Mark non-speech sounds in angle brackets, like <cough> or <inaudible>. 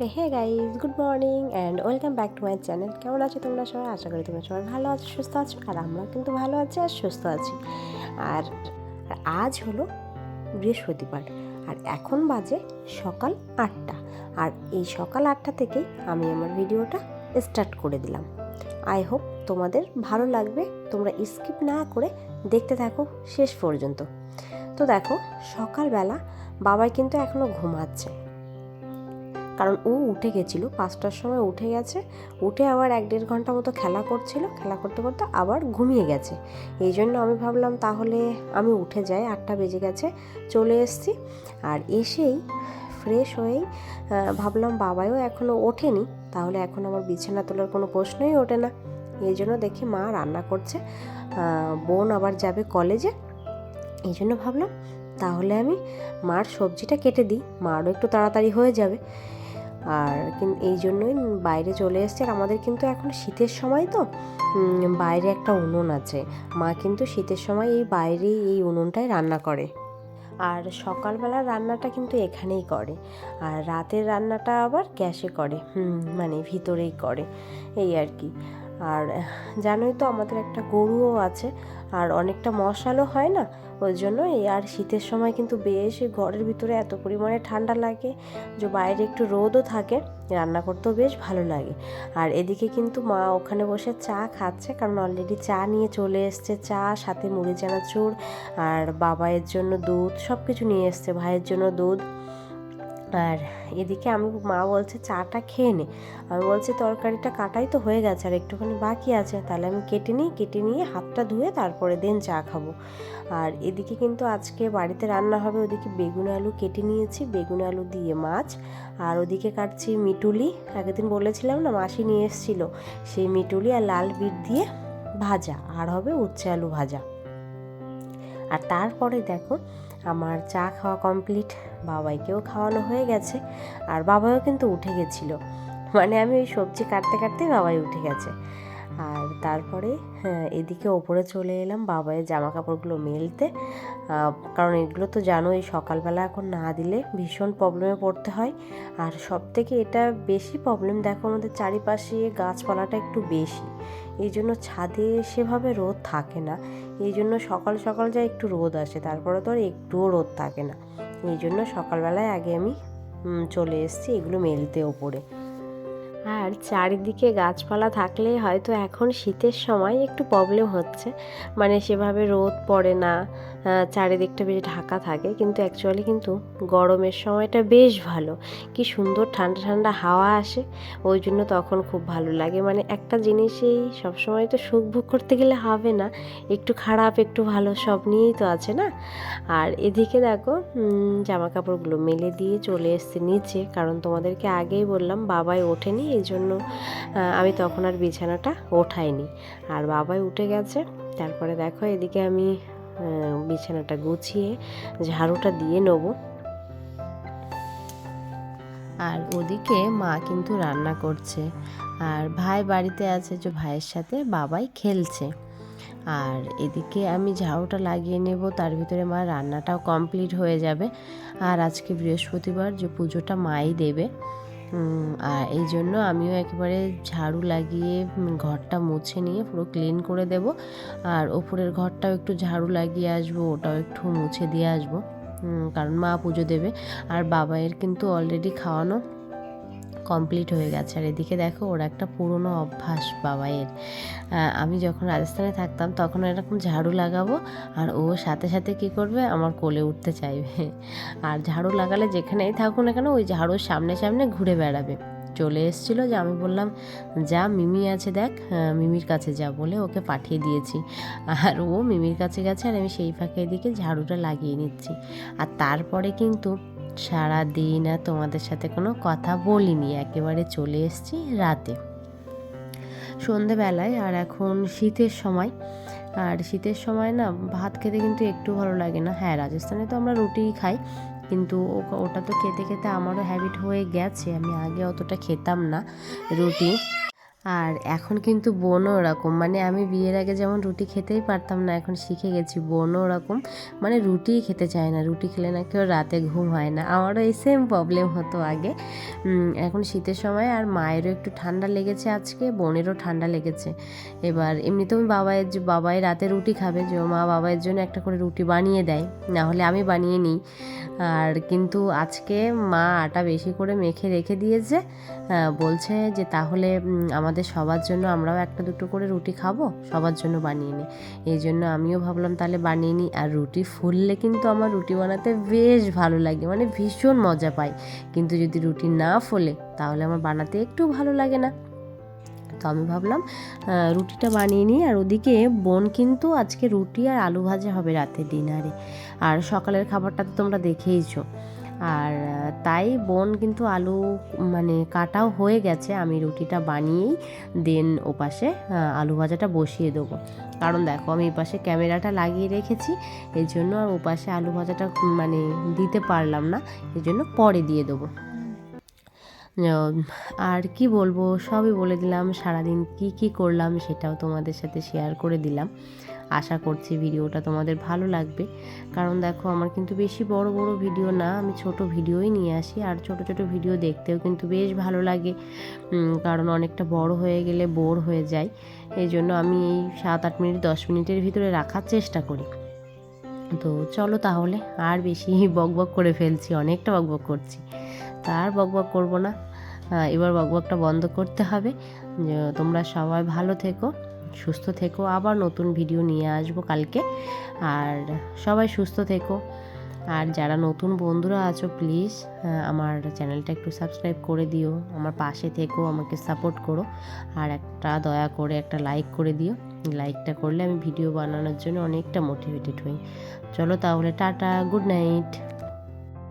Hey guys good morning and welcome back to my channel কেমন আছো তোমরা সবাই? আশা করি তোমরা সবাই ভালো আছো, সুস্থ আছো আর আমরা কিন্তু ভালো আছি আর সুস্থ আছি। আর আজ হলো বৃহস্পতিবার আর এখন বাজে সকাল আটটা। আর এই সকাল আটটা থেকেই আমি আমার ভিডিওটা স্টার্ট করে দিলাম। আই হোপ তোমাদের ভালো লাগবে। তোমরা স্কিপ না করে দেখতে থাকো শেষ পর্যন্ত। তো দেখো, সকালবেলা বাবাই কিন্তু এখনও ঘুমাচ্ছে। কারণ ও উঠে গেছিল, পাঁচটার সময় উঠে গেছে, উঠে আবার এক দেড় ঘণ্টা মতো খেলা করছিল, খেলা করতে করতে আবার ঘুমিয়ে গেছে। এই জন্য আমি ভাবলাম তাহলে আমি উঠে যাই, আটটা বেজে গেছে, চলে এসেছি। আর এসেই ফ্রেশ হয়েই ভাবলাম বাবাও এখনও ওঠেনি, তাহলে এখন আমার বিছানা তোলার কোনো প্রশ্নই ওঠে না। এই জন্য দেখি মা রান্না করছে বোন আবার যাবে কলেজে। এই জন্য ভাবলাম তাহলে আমি মার সবজিটা কেটে দিই, মারও একটু তাড়াতাড়ি হয়ে যাবে। আর এই জন্যই বাইরে চলে এসছে। আর আমাদের কিন্তু এখন শীতের সময় তো বাইরে একটা উনুন আছে। মা কিন্তু শীতের সময় এই বাইরেই এই উনুনটায় রান্না করে। আর সকালবেলার রান্নাটা কিন্তু এখানেই করে। আর রাতের রান্নাটা আবার গ্যাসে করে। মানে ভিতরেই করে। এই আর কি। আর জানোই তো আমাদের একটা গরুও আছে। আর অনেকটা মশালও হয় না? ওই জন্য এই আর শীতের সময় কিন্তু বেশ ঘরের ভিতরে এত পরিমাণে ঠান্ডা লাগে যে বাইরে একটু রোদও থাকে, রান্না করতেও বেশ ভালো লাগে। আর এদিকে কিন্তু মা ওখানে বসে চা খাচ্ছে, কারণ অলরেডি চা নিয়ে চলে এসছে, চা, সাথে মুড়ি চানাচুর, আর বাবাইয়ের জন্য দুধ সব কিছু নিয়ে এসছে, ভাইয়ের জন্য দুধ। আর এদিকে আমি মা বলছে, চাটা খেয়ে নে। আমি বলছি, তরকারিটা কাটাই তো হয়ে গেছে, আর একটুখানি বাকি আছে। তাহলে আমি কেটে নিই, কেটে নিয়ে হাতটা ধুয়ে তারপরে দেন চা খাব। আর এদিকে কিন্তু আজকে বাড়িতে রান্না হবে, ওদিকে বেগুন আলু কেটে নিয়েছি, বেগুন আলু দিয়ে মাছ। আর ওদিকে কাটছি মিটুলি। আগের দিন বলেছিলাম না, মাসি নিয়ে এসেছিল, সেই মিটুলি আর লাল বিট দিয়ে ভাজা, আর হবে উচ্ছে আলু ভাজা। আর তারপরে দেখো, আমার চা খাওয়া কমপ্লিট বাবাইকেও খাওয়ানো হয়ে গেছে আর বাবাও কিন্তু উঠে গেছিল। মানে আমি ওই সবজি কাটতে কাটতে বাবাই উঠে গেছে। আর তারপরে হ্যাঁ, এদিকে ওপরে চলে এলাম বাবাইয়ের জামা কাপড়গুলো মেলতে কারণ এগুলো তো জানো এই সকালবেলা এখন না দিলে ভীষণ প্রবলেমে পড়তে হয়। আর সব থেকে এটা বেশি প্রবলেম দেখো আমাদের চারিপাশে গাছপালাটা একটু বেশি। এই জন্য ছাদে সেভাবে রোদ থাকে না। এই জন্য সকাল সকাল যা একটু রোদ আসে তারপরে তো আর একটুও রোদ থাকে না। এই জন্য সকালবেলায় আগে আমি চলে এসেছি এগুলো মেলতে ওপরে। আর চারিদিকে গাছপালা থাকলে হয়তো এখন শীতের সময় একটু প্রবলেম হচ্ছে। মানে সেভাবে রোদ পড়ে না চারিদিকটা বেশ ঢাকা থাকে। কিন্তু অ্যাকচুয়ালি কিন্তু গরমের সময়টা বেশ ভালো। কি সুন্দর ঠান্ডা ঠান্ডা হাওয়া আসে, ওই জন্য তখন খুব ভালো লাগে। মানে একটা জিনিসেই সবসময় তো সুখ ভোগ করতে গেলে হবে না। একটু খারাপ, একটু ভালো সব নিয়েই তো আছে না? আর এদিকে দেখো জামা কাপড়গুলো মেলে দিয়ে চলে এসছে নিচে। কারণ তোমাদেরকে আগেই বললাম, বাবাই ওঠেনি, এই জন্য আহ, আমি তখন আর বিছানাটা ওঠাইনি। আর বাবাই উঠে গেছে তারপরে দেখো এদিকে আমি বিছানাটা গুছিয়ে ঝাড়ুটা দিয়ে নেব। আর ওদিকে মা কিন্তু রান্না করছে। আর ভাই বাড়িতে আছে যে ভাইয়ের সাথে বাবাই খেলছে। আর এদিকে আমি ঝাড়ুটা লাগিয়ে নেব তার ভিতরে মা রান্নাটাও কমপ্লিট হয়ে যাবে। আর আজকে বৃহস্পতিবার যে পুজোটা মাই দেবে আর এই জন্য আমিও একেবারে ঝাড়ু লাগিয়ে ঘরটা মুছে নিয়ে পুরো ক্লিন করে দেব। আর ওপরের ঘরটাও একটু ঝাড়ু লাগিয়ে আসব, ওটাও একটু মুছে দিয়ে আসব। কারণ মা পুজো দেবে। আর বাবাইয়ের কিন্তু অলরেডি খাওয়ানো কমপ্লিট হয়ে গেছে। আর এদিকে দেখো, ওর একটা পুরনো অভ্যাস বাবাইয়ের আমি যখন রাজস্থানে থাকতাম তখন এরকম ঝাড়ু লাগাবো আর ও সাথে সাথে কি করবে? আমার কোলে উঠতে চাইবে। আর ঝাড়ু লাগালে যেখানেই থাকুক না কেন ওই ঝাড়ুর সামনে সামনে ঘুরে বেড়াবে। চলে এসেছিল যে আমি বললাম, যা, মিমি আছে দেখ মিমির কাছে যা। বলে ওকে পাঠিয়ে দিয়েছি। আর ও মিমির কাছে গেছে আর আমি সেই ফাঁকে এদিকে ঝাড়ুটা লাগিয়ে নিচ্ছি। আর তারপরে কিন্তু সারা দিন আর তোমাদের সাথে কোনো কথা বলিনি, একেবারে চলে এসেছি রাতে। সন্ধেবেলায় আর এখন শীতের সময়। আর শীতের সময় না, ভাত খেতে কিন্তু একটু ভালো লাগে না। হ্যাঁ রাজস্থানে তো আমরা রুটিই খাই, কিন্তু ওটা তো খেতে খেতে আমারও হ্যাবিট হয়ে গেছে। আমি আগে অতটা খেতাম না রুটি। আর এখন কিন্তু বোনও ওরকম। মানে আমি বিয়ের আগে যেমন রুটি খেতেই পারতাম না এখন শিখে গেছি বোনও ওরকম। মানে রুটিই খেতে চায় না রুটি খেলে না কেউ রাতে ঘুম হয় না। আমারও এই সেম প্রবলেম হতো আগে। এখন শীতের সময় আর মায়েরও একটু ঠান্ডা লেগেছে আজকে বোনেরও ঠান্ডা লেগেছে। এবার এমনিতেও বাবাইয়ের যে বাবাই রাতে রুটি খাবে যে মা বাবাইয়ের জন্য একটা করে রুটি বানিয়ে দেয় না হলে আমি বানিয়ে নিই। আর কিন্তু আজকে মা আটা বেশি করে মেখে রেখে দিয়েছে বলছে যে তাহলে উম, আমাদের সবার জন্য আমরাও একটা দুটো করে রুটি খাব, সবার জন্য বানিয়ে নিই এই জন্য আমিও ভাবলাম তাহলে বানিয়ে নিই। আর রুটি ফুললে কিন্তু আমার রুটি বানাতে বেশ ভালো লাগে মানে ভীষণ মজা পাই। কিন্তু যদি রুটি না ফোলে, তাহলে আমার বানাতে একটু ভালো লাগে না। তো আমি ভাবলাম রুটিটা বানিয়ে নিই। আর ওদিকে বোন কিন্তু আজকে রুটি আর আলু ভাজা হবে রাতে ডিনারে। আর সকালের খাবারটা তো তোমরা দেখেইছো। আর তাই বোন কিন্তু আলু মানে কাটাও হয়ে গেছে। আমি রুটিটা বানিয়েই দেন ওপাশে আলু ভাজাটা বসিয়ে দেবো। কারণ দেখো, আমি এই পাশে ক্যামেরাটা লাগিয়ে রেখেছি এই জন্য আর ওপাশে আলু ভাজাটা মানে দিতে পারলাম না এই জন্য পরে দিয়ে দেবো। আর কি বলব, সবই বলে দিলাম, সারাদিন কি কি করলাম সেটাও তোমাদের সাথে শেয়ার করে দিলাম। আশা করছি ভিডিওটা তোমাদের ভালো লাগবে। কারণ দেখো, আমার কিন্তু বেশি বড় বড় ভিডিও না, আমি ছোট ভিডিওই নিয়ে আসি। আর ছোট ছোট ভিডিও দেখতেও কিন্তু বেশ ভালো লাগে। কারণ অনেকটা বড় হয়ে গেলে বোর হয়ে যায়। এই জন্য আমি এই সাত আট মিনিট, দশ মিনিটের ভিতরে রাখার চেষ্টা করি। তো চলো তাহলে, আর বেশি <laughs> বক বক করে ফেলছি, অনেকটা বক বক করছি। তা আর বক বক করব না। এবার বক বকটা বন্ধ করতে হবে। তোমরা সবাই ভালো থেকো, সুস্থ থেকো। আবার নতুন ভিডিও নিয়ে আসব কালকে। আর সবাই সুস্থ থেকো। আর যারা নতুন বন্ধুরা আছো, প্লিজ আমার চ্যানেলটা একটু সাবস্ক্রাইব করে দিও। আমার পাশে থেকো, আমাকে সাপোর্ট করো। আর একটা দয়া করে একটা লাইক করে দিও। লাইকটা করলে আমি ভিডিও বানানোর জন্য অনেকটা মোটিভেটেড হই। চলো তাহলে টাটা গুড নাইট